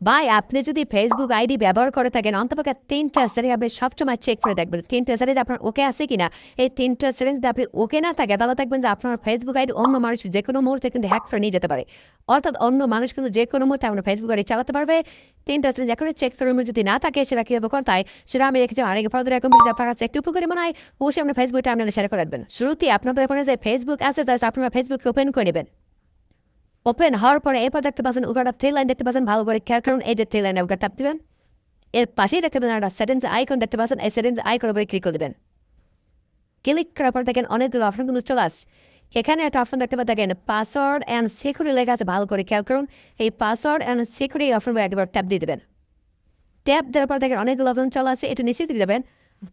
ভাই, আপনি যদি ফেসবুক আইডি ব্যবহার করে থাকেন, অন্তপক্ষে তিনটা সেটিং আপনি সবসময় চেক করে দেখবেন। তিনটা সেটিং আপনার ওকে আছে কিনা? এই তিনটা সেটিং যদি আপনি ওকে না থাকে, তাহলে দেখবেন যে আপনার ফেসবুক আইডি অন্য মানুষ যে কোনো মুহূর্তে কিন্তু হ্যাক করে নিয়ে যেতে পারে। অর্থাৎ অন্য মানুষ কিন্তু যে কোনো মুহূর্তে আপনার ফেসবুক আইডি চালাতে পারবে। তিনটা সেটিং এখন চেক করে যদি না থাকে, সেটা কীভাবে করতে হয়, সেটা আমি রেখেছি অনেক ফর্দার এরকম যদি আপনার কাছে একটু উপকারী মনে হয়, অবশ্যই আপনার ফেসবুকটা আপনারা শেয়ার করে রাখবেন। শুরুতে আপনাদের ফোনে যে ফেসবুক আছে জাস্ট আপনারা ফেসবুক ওপেন করে নেবেন। ওপেন হওয়ার পরে এরপর দেখতে পাচ্ছেন উপরটা থ্রি লাইন দেখতে পাচ্ছেন ভালো করে খেয়াল করুন এই যে থ্রি লাইনে উপর টাপ দিবেন এর পাশেই দেখতে পাচ্ছেন একটা সেটিংস আইকন দেখতে পাচ্ছেন এই সেটিংস আইকনের উপরে ক্লিক করে দেবেন ক্লিক করার পর দেখেন অনেকগুলো অপশন কিন্তু চলে আসছে এখানে একটা অপশন দেখতে পাচ্ছেন দেখেন পাসওয়ার্ড অ্যান্ড সিকিউরিটি লেখা আছে ভালো করে খেয়াল করুন এই পাসওয়ার্ড অ্যান্ড সিকিউরিটি অপশন একবার ট্যাপ দিয়ে দেবেন ট্যাপ দেওয়ার পর দেখেন অনেকগুলো অপশন চলে আসছে একটু দিকে যাবেন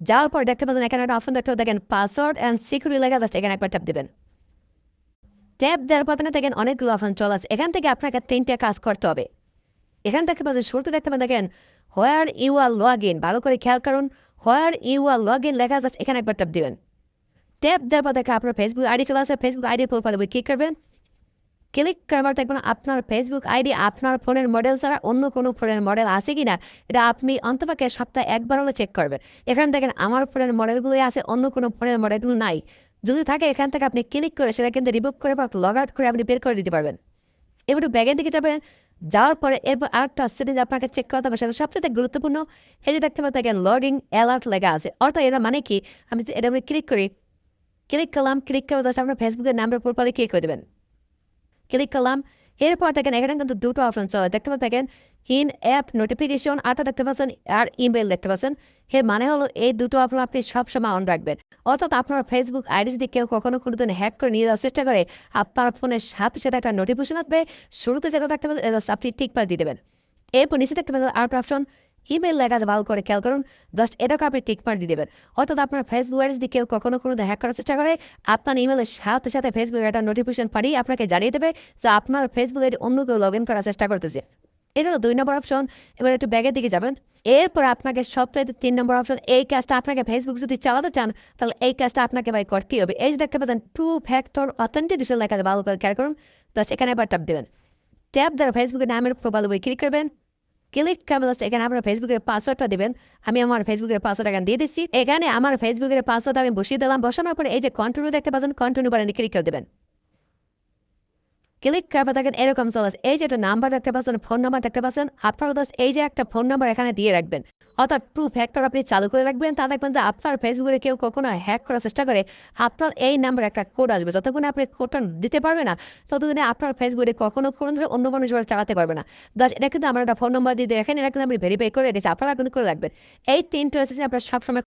যাওয়ার পর দেখতে পাচ্ছেন এখানে একটা অপশন দেখতে দেখেন পাসওয়ার্ড অ্যান্ড সিকিউরিটি লেখা আছে এখানে একবার ট্যাপ দেবেন ট্যাপ দেওয়ার পর দেখেন অনেকগুলো অপশন চলে আছে। এখান থেকে আপনাকে তিনটে কাজ করতে হবে। এখান থেকে পাচ্ছেন শুরুতে দেখতে পাবেন দেখেন where you are log in ভালো করে খেয়াল করুন where you are log in লেখা আছে, এখানে একবার ট্যাপ দিবেন। ট্যাপ দেওয়ার পর দেখে আপনার ফেসবুক আইডি চলে আসে ফেসবুক আইডি প্রোফাইলে ক্লিক করবেন। ক্লিক করবার দেখবেন আপনার ফেসবুক আইডি আপনার ফোনের মডেল ছাড়া অন্য কোনো ফোনের মডেল আছে কি না এটা আপনি অন্তপক্ষে সপ্তাহে একবার হলে চেক করবেন। এখানে দেখেন, আমার ফোনের মডেলগুলোই আছে, অন্য কোনো ফোনের মডেলগুলো নাই। যদি থাকে, এখান থেকে আপনি ক্লিক করে সেটা কিন্তু রিমুভ করে বা লগ আউট করে আপনি বের করে দিতে পারবেন। এবার ব্যাগের দিকে যাবেন, যাওয়ার পরে এরপর আরেকটা সেটিংস আপনাকে চেক করতে হবে, সেটা সব থেকে গুরুত্বপূর্ণ যে দেখতে পাবেন দেখেন লগিং অ্যালার্ট লেখা আছে। অর্থাৎ এটা মানে কি? আমি এটা ক্লিক করি ক্লিক করলাম ক্লিক করে আপনার ফেসবুকের নাম্বার প্রোফাইলে ক্লিক করে দেবেন। ক্লিক করলাম এরপর দেখেন, এখানে কিন্তু দুটো অপশন চলে। দেখতে দেখেন ইন অ্যাপ নোটিফিকেশন আরটা দেখতে পাচ্ছেন, আর ইমেল দেখতে পাচ্ছেন। এর মানে হলো এই দুটো অপশন আপনি সবসময় অন রাখবেন। অর্থাৎ আপনার ফেসবুক আইডি যদি কেউ কখনো কোনো দিন হ্যাক করে নিয়ে যাওয়ার চেষ্টা করে, আপনার ফোনের সাথে সাথে একটা নোটিফিকেশন আসবে। শুরুতে যেটা পাচ্ছেন, এটা আপনি ঠিক পার দিয়ে দেবেন। এরপর নিচে দেখতে পাচ্ছেন আরেকটা অপশন ইমেল লেখা ভালো করে খেয়াল করুন জাস্ট এটাকে আপনি টিক মার দিয়ে দেবেন। অর্থাৎ আপনার ফেসবুক আইডি যদি কেউ কখনো কোনো হ্যাক করার চেষ্টা করে, আপনার ইমেলের সাথে সাথে ফেসবুক একটা নোটিফিকেশন পাঠিয়ে আপনাকে জানিয়ে দেবে যে আপনার ফেসবুক আইডি অন্য কেউ লগ ইন করার চেষ্টা করতেছে। এটা হলো দুই নম্বর অপশন এবার একটু ব্যাগের দিকে যাবেন। এরপর আপনাকে সবচেয়ে তিন নম্বর অপশন এই কাজটা আপনাকে ফেসবুক যদি চালাতে চান, তাহলে এই কাজটা আপনাকে ভাই করতেই হবে। এই যে দেখতে পাচ্ছেন টু ফ্যাক্টর অথেন্টিকেশন লেখা ভালো করে খেয়াল করুন। তো এখানে এবার ট্যাপ দেবেন। ট্যাপ দ্বারা ফেসবুকের নামের প্রোফাইল উপরে ক্লিক করবেন। ক্লিক করবেন এখানে আপনার ফেসবুকের পাসওয়ার্ডটা দেবেন। আমি আমার ফেসবুকের পাসওয়ার্ড এখানে দিয়ে দিচ্ছি। এখানে আমার ফেসবুকের পাসওয়ার্ড আমি বসিয়ে দিলাম। বসানোর পরে এই যে কন্টিনিউ দেখতে পাচ্ছেন কন্টিনিউ বারে ক্লিক করে দেবেন। ক্লিক করবে দেখেন এরকম চলে। এই যে একটা নাম্বার দেখতে পাচ্ছেন ফোন নাম্বার দেখতে পাচ্ছেন আপনার দোষ এই যে একটা ফোন নাম্বার এখানে দিয়ে রাখবেন। অর্থাৎ টু ফ্যাক্টর আপনি চালু করে রাখবেন, তা দেখবেন যে আপনার ফেসবুকে কেউ কখনো হ্যাক করার চেষ্টা করে, আপনার এই নাম্বার একটা কোড আসবে। যতক্ষণ আপনি কোডটা দিতে পারবে না, ততদিনে আপনার ফেসবুকে কখনো কোনো ধরনের অন্য মানুষ চালাতে পারবে না। দাস এটা কিন্তু আমার একটা ফোন নাম্বার দিয়ে দেখেন, এটা কিন্তু আপনি ভেরিফাই করে রেখেছি আপনারা কিন্তু করে রাখবেন। এই তিনটে হচ্ছে আপনার সবসময়